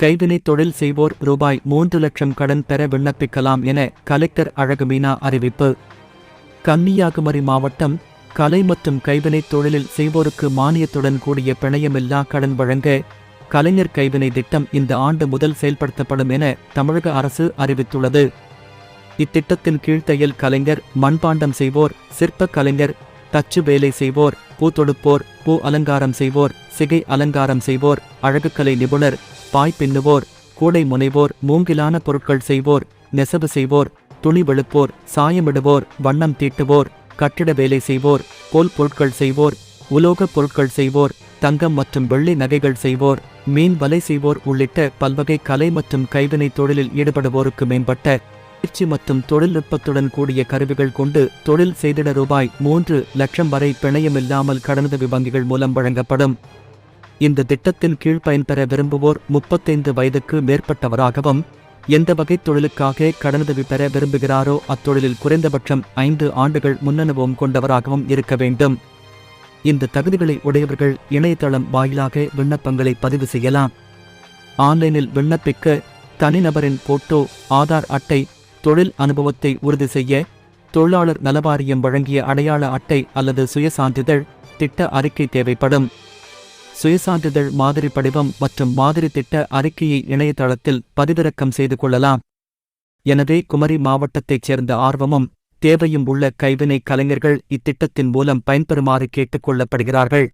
கைவினை தொழில் செய்வோர் ரூபாய் மூன்று லட்சம் கடன் பெற விண்ணப்பிக்கலாம் என கலெக்டர் அழகுமீனா அறிவிப்பு. கன்னியாகுமரி மாவட்டம் கலை மற்றும் கைவினை தொழிலில் செய்வோருக்கு மானியத்துடன் கூடிய பிணையமில்லா கடன் வழங்க கலைஞர் கைவினை திட்டம் இந்த ஆண்டு முதல் செயல்படுத்தப்படும் என தமிழக அரசு அறிவித்துள்ளது. இத்திட்டத்தின் கீழ் தையல் கலைஞர் மண்பாண்டம் செய்வோர் சிற்ப கலைஞர் தச்சு வேலை செய்வோர் பூ தொடுப்போர் பூ அலங்காரம் செய்வோர் சிகை அலங்காரம் செய்வோர் அழகுக்கலை நிபுணர் பாய் பின்னுவோர் கூடை முனைவோர் மூங்கிலான பொருட்கள் செய்வோர் நெசவு செய்வோர் துணி வெளுப்போர் சாயமிடுவோர் வண்ணம் தீட்டுவோர் கட்டிட வேலை செய்வோர் கோல் பொருட்கள் செய்வோர் உலோகப் பொருட்கள் செய்வோர் தங்கம் மற்றும் வெள்ளி நகைகள் செய்வோர் மீன் வலை செய்வோர் உள்ளிட்ட பல்வகை கலை மற்றும் கைவினை தொழிலில் ஈடுபடுவோருக்கு மேம்பட்ட பயிற்சி மற்றும் தொழில்நுட்பத்துடன் கூடிய கருவிகள் கொண்டு தொழில் செய்திட ரூபாய் மூன்று லட்சம் வரை பிணையமில்லாமல் கடனுதவி வங்கிகள் மூலம் வழங்கப்படும். இந்த திட்டத்தின் கீழ் பயன்பெற விரும்புவோர் முப்பத்தைந்து வயதுக்கு மேற்பட்டவராகவும் எந்த வகை தொழிலுக்காக கடனுதவி பெற விரும்புகிறாரோ அத்தொழிலில் குறைந்தபட்சம் ஐந்து ஆண்டுகள் முன்னனுபவம் கொண்டவராகவும் இருக்க வேண்டும். இந்த தகுதிகளை உடையவர்கள் இணையதளம் வாயிலாக விண்ணப்பங்களை பதிவு செய்யலாம். ஆன்லைனில் விண்ணப்பிக்க தனிநபரின் போட்டோ ஆதார் அட்டை தொழில் அனுபவத்தை உறுதி செய்ய தொழிலாளர் நலவாரியம் வழங்கிய அடையாள அட்டை அல்லது சுயசான்றிதழ் திட்ட அறிக்கை தேவைப்படும். சுயசான்றிதழ் மாதிரி படிவம் மற்றும் மாதிரி திட்ட அறிக்கையை இணையதளத்தில் பதிவிறக்கம் செய்து கொள்ளலாம். எனவே குமரி மாவட்டத்தைச் சேர்ந்த ஆர்வமும் தேவையும் உள்ள கைவினை கலைஞர்கள் இத்திட்டத்தின் மூலம் பயன்பெறுமாறு கேட்டுக் கொள்ளப்படுகிறார்கள்.